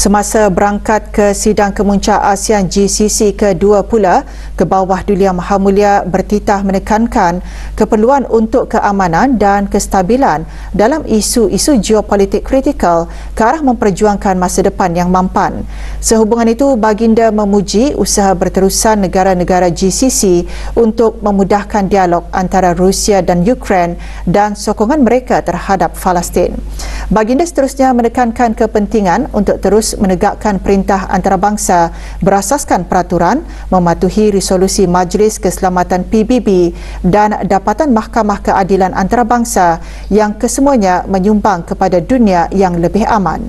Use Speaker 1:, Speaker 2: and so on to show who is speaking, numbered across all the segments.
Speaker 1: Semasa berangkat ke sidang kemuncak ASEAN GCC kedua pula, ke bawah Dulia Maha Mulia bertitah menekankan keperluan untuk keamanan dan kestabilan dalam isu-isu geopolitik kritikal ke arah memperjuangkan masa depan yang mampan. Sehubungan itu, Baginda memuji usaha berterusan negara-negara GCC untuk memudahkan dialog antara Rusia dan Ukraine dan sokongan mereka terhadap Palestin. Baginda seterusnya menekankan kepentingan untuk terus menegakkan perintah antarabangsa berasaskan peraturan, mematuhi resolusi Majlis Keselamatan PBB dan dapatan Mahkamah Keadilan Antarabangsa yang kesemuanya menyumbang kepada dunia yang lebih aman.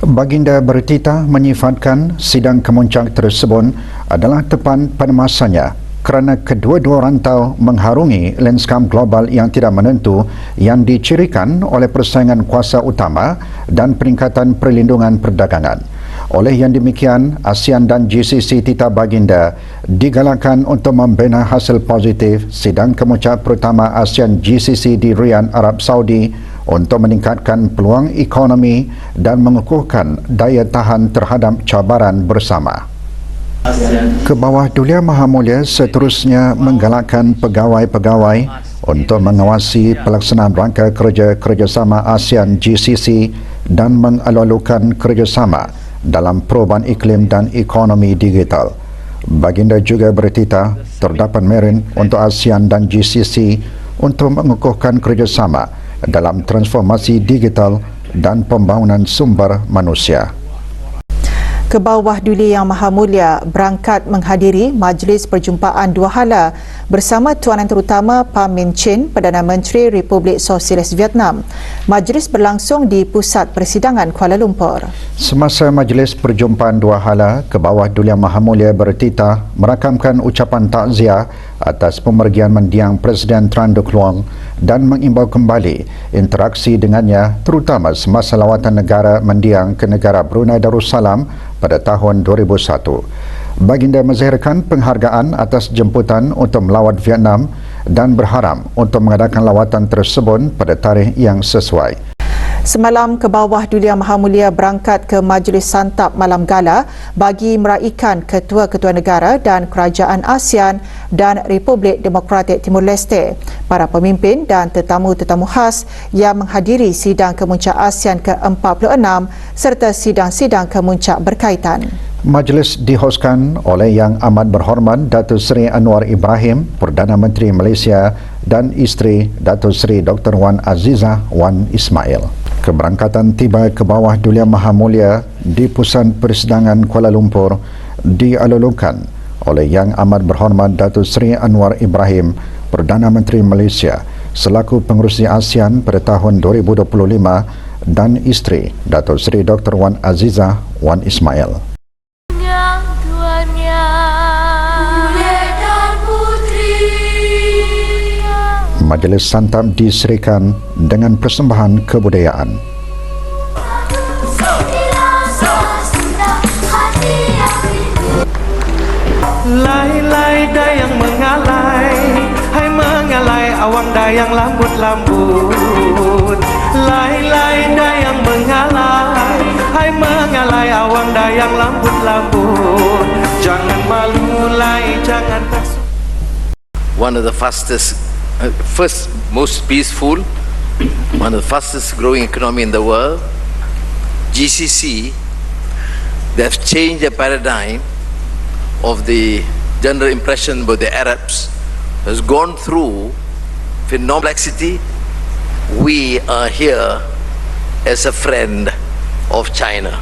Speaker 2: Baginda bertitah menyifatkan sidang kemuncak tersebut adalah tepat pada masanya kerana kedua-dua rantau mengharungi lanskap global yang tidak menentu yang dicirikan oleh persaingan kuasa utama dan peningkatan perlindungan perdagangan. Oleh yang demikian, ASEAN dan GCC Tita Baginda digalakkan untuk membina hasil positif sidang kemuncak pertama ASEAN GCC di Riyadh, Arab Saudi untuk meningkatkan peluang ekonomi dan mengukuhkan daya tahan terhadap cabaran bersama. Ke bawah Dulia Maha Mulia seterusnya menggalakkan pegawai-pegawai untuk mengawasi pelaksanaan rangka kerja kerjasama ASEAN GCC dan mengalu-alukan kerjasama dalam perubahan iklim dan ekonomi digital. Baginda juga bertitah terdapat merin untuk ASEAN dan GCC untuk mengukuhkan kerjasama dalam transformasi digital dan pembangunan sumber manusia
Speaker 1: ke bawah Duli Yang Maha Mulia berangkat menghadiri Majlis Perjumpaan Dua Hala bersama Tuanan Terutama Pham Minh Chinh, Perdana Menteri Republik Sosialis Vietnam. Majlis berlangsung di Pusat Persidangan Kuala Lumpur.
Speaker 2: Semasa Majlis Perjumpaan Dua Hala, ke bawah Duli Yang Maha Mulia bertitah merakamkan ucapan takziah atas pemergian mendiang Presiden Tran Duc Luang dan mengimbau kembali interaksi dengannya terutama semasa lawatan negara mendiang ke negara Brunei Darussalam pada tahun 2001. Baginda menzahirkan penghargaan atas jemputan untuk melawat Vietnam dan berharap untuk mengadakan lawatan tersebut pada tarikh yang sesuai.
Speaker 1: Semalam ke bawah Dulia Maha Mulia berangkat ke Majlis Santap Malam Gala bagi meraikan ketua-ketua negara dan kerajaan ASEAN dan Republik Demokratik Timur Leste, para pemimpin dan tetamu-tetamu khas yang menghadiri sidang kemuncak ASEAN ke-46 serta sidang-sidang kemuncak berkaitan.
Speaker 2: Majlis dihoskan oleh Yang Amat Berhormat Datuk Seri Anwar Ibrahim, Perdana Menteri Malaysia dan isteri Datuk Seri Dr. Wan Aziza Wan Ismail. Keberangkatan tiba ke bawah Dulia Maha Mulia di Pusat Persidangan Kuala Lumpur dialulukan oleh Yang Amat Berhormat Datuk Seri Anwar Ibrahim, Perdana Menteri Malaysia selaku pengurusi ASEAN pada tahun 2025 dan isteri Datuk Seri Dr. Wan Aziza Wan Ismail. Majlis Santap diserikan dengan persembahan kebudayaan.
Speaker 3: Lai-lai dayang mengalai Hai mengalai awang dayang lambut-lambut Lai-lai dayang mengalai Hai mengalai awang dayang lambut-lambut Jangan malu lai jangan takut
Speaker 4: One of the fastest Uh, first most peaceful, one of the fastest growing economy in the world. GCC, they have changed the paradigm of the general impression about the Arabs, has gone through phenomenality. We are here as a friend of China.